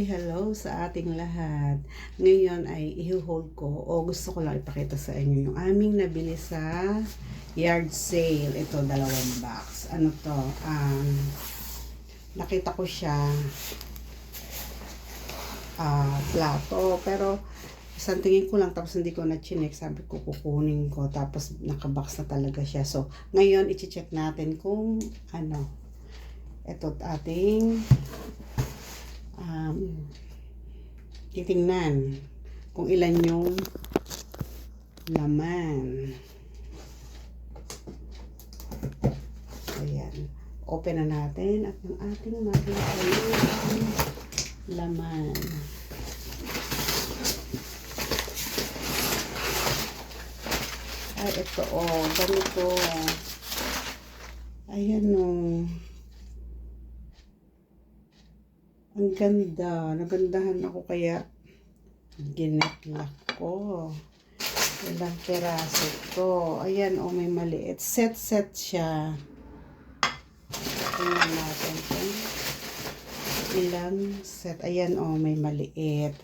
Hello sa ating lahat. Ngayon ay i-hold ko o gusto ko lang ipakita sa inyo yung aming nabili sa yard sale. Ito, dalawang box. Ano to? Um, nakita ko siya ah plato. Pero isang tingin ko lang tapos hindi ko na chinek. Sabi ko kukunin ko. Tapos nakabox na talaga siya. So, ngayon i-check natin kung ano. Ito ating um, titingnan kung ilan yung laman. Ayan. Open na natin at yung ating makita yung laman. Ay, ito o. Oh, ganito. Ayan o. Oh. Ang ganda. Nagandahan ako kaya ginatlak ko. Ilang peraso to. Ayan, oh, may maliit. Set-set siya. Tingnan natin kung ilang set. Ayan, oh, may maliit.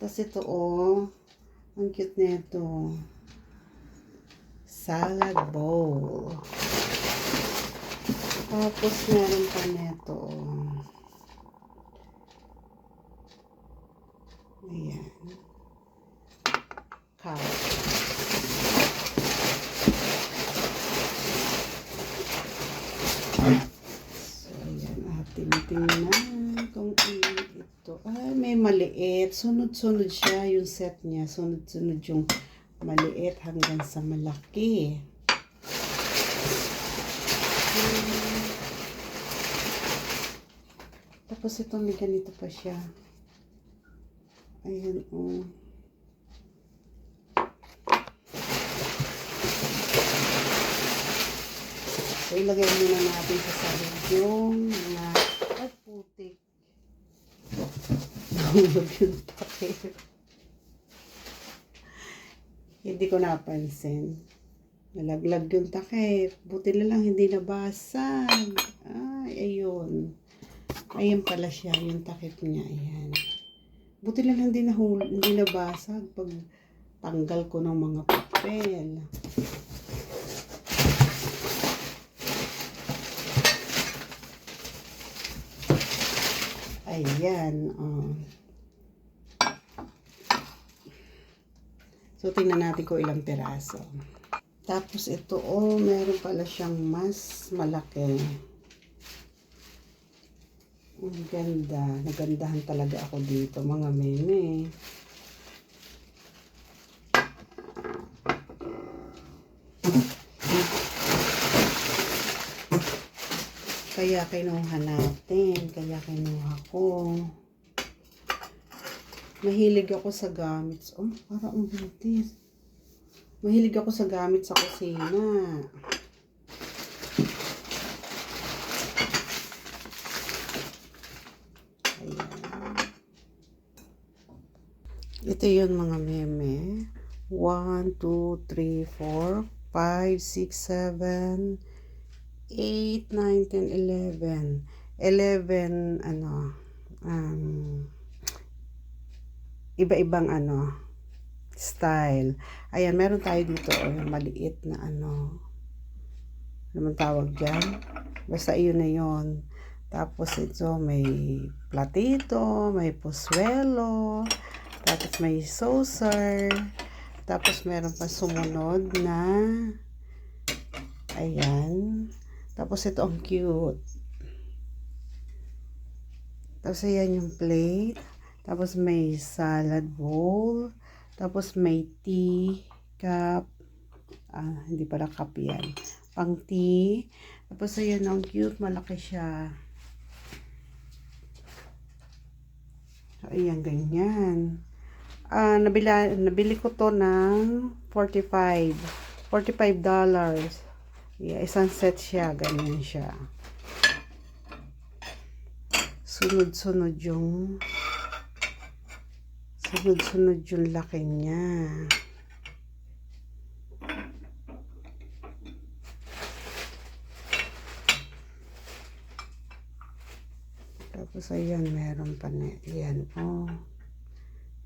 Tapos ito, o. Oh, ang cute nito. Salad bowl. Tapos meron pa neto. Ayan. Carrot. So, ayan. Ating tingnan kung ito. Ay, may maliit. Sunod-sunod siya yung set niya. Sunod-sunod yung maliit hanggang sa malaki. Tapos ito may ganito pa siya. Ayan o. Oh. So, ilagay muna natin sa sarili yung mga ay putik. Nahulog yung takip. Hindi ko napansin. Nalaglag yung takip. Buti na lang hindi nabasag. Ay, ayun. Ayan pala siya, yung takip niya. Ayan. Buti lang hindi, nahul, hindi nabasag pag tanggal ko ng mga papel. Ayan. Oh. So, tingnan natin ko ilang peraso. Tapos ito, oh, meron pala siyang mas malaki. Ang ganda. Nagandahan talaga ako dito, mga meme. Kaya kinuha natin. Kaya kinuha ko. Mahilig ako sa gamit. Oh, ang buntis. Mahilig ako sa gamit sa kusina. Ito yun mga meme. 1, 2, 3, 4, 5, 6, 7, 8, 9, 10, 11. 11, ano, um, iba-ibang ano, style. Ayan, meron tayo dito, oh, maliit na ano, ano tawag dyan? Basta iyon na yon Tapos ito, may platito, may poswelo, tapos may saucer, tapos meron pa sumunod na, ayan, tapos ito ang cute. Tapos ayan yung plate. Tapos may salad bowl. Tapos may tea cup. Ah, hindi pala cup yan. Pang tea. Tapos ayan ang cute. Malaki siya. So, ayan, ganyan. Ah, nabila, nabili ko to ng 45. 45 dollars. Yeah, isang set siya. Ganyan siya. Sunod-sunod yung sunod-sunod yung laki niya. Tapos, ayan, meron pa na. Ayan, oh.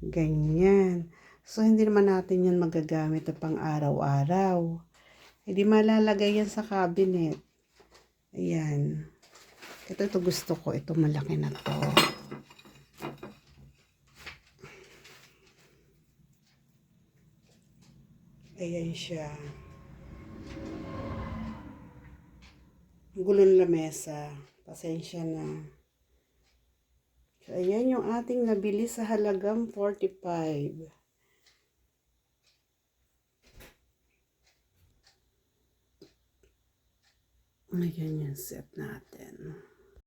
Ganyan. So, hindi naman natin yan magagamit na pang araw-araw. Hindi malalagay yan sa cabinet. Ayan. Ito, ito gusto ko. Ito malaki na to. Ayan siya. Gulong lamesa. Pasensya na. So, ayan yung ating nabili sa halagang 45. Ayan yung set natin.